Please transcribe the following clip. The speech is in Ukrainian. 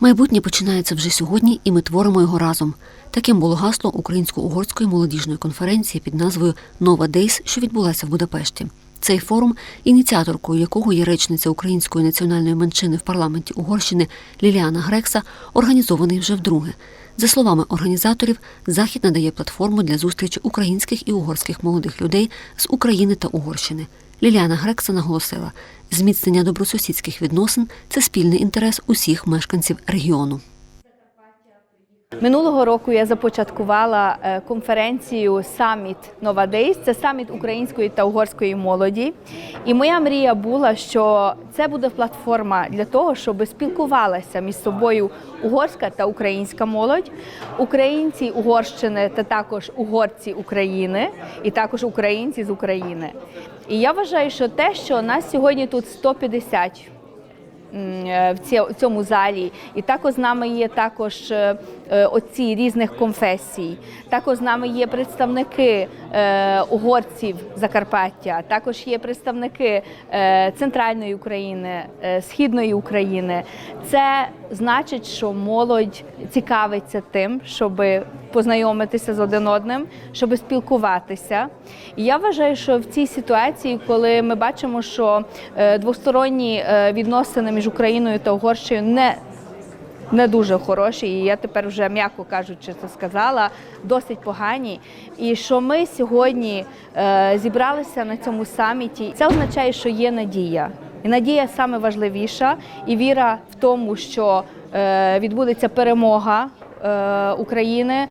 Майбутнє починається вже сьогодні, і ми творимо його разом. Таким було гасло українсько-угорської молодіжної конференції під назвою Нова Дейс, що відбулася в Будапешті. Цей форум, ініціаторкою якого є речниця української національної меншини в парламенті Угорщини Ліліана Грекса, організований вже вдруге. За словами організаторів, захід надає платформу для зустрічі українських і угорських молодих людей з України та Угорщини. Ліліана Грекса наголосила, зміцнення добросусідських відносин це спільний інтерес усіх мешканців регіону. Минулого року я започаткувала е, конференцію Саміт Нова Дейс. Це саміт української та угорської молоді. І моя мрія була, що це буде платформа для того, щоб спілкувалася між собою угорська та українська молодь, українці Угорщини та також угорці України, і також українці з України. І я вважаю, що те, що нас сьогодні тут 150 м, е, в цьому залі. І також з нами є також е, е, отці різних конфесій. Також з нами є представники е, угорців Закарпаття, також є представники е, центральної України, е, східної України. Це значить, що молодь цікавиться тим, щоб познайомитися з один одним, щоб спілкуватися. І я вважаю, що в цій ситуації, коли ми бачимо, що е, двосторонні е, відносини між Україною та Угорщиною не не дуже хороші, і я тепер вже м'яко кажучи, це сказала, досить погані. І що ми сьогодні е, зібралися на цьому саміті, це означає, що є надія. І надія саме важливіша, і віра в тому, що відбудеться перемога е, України.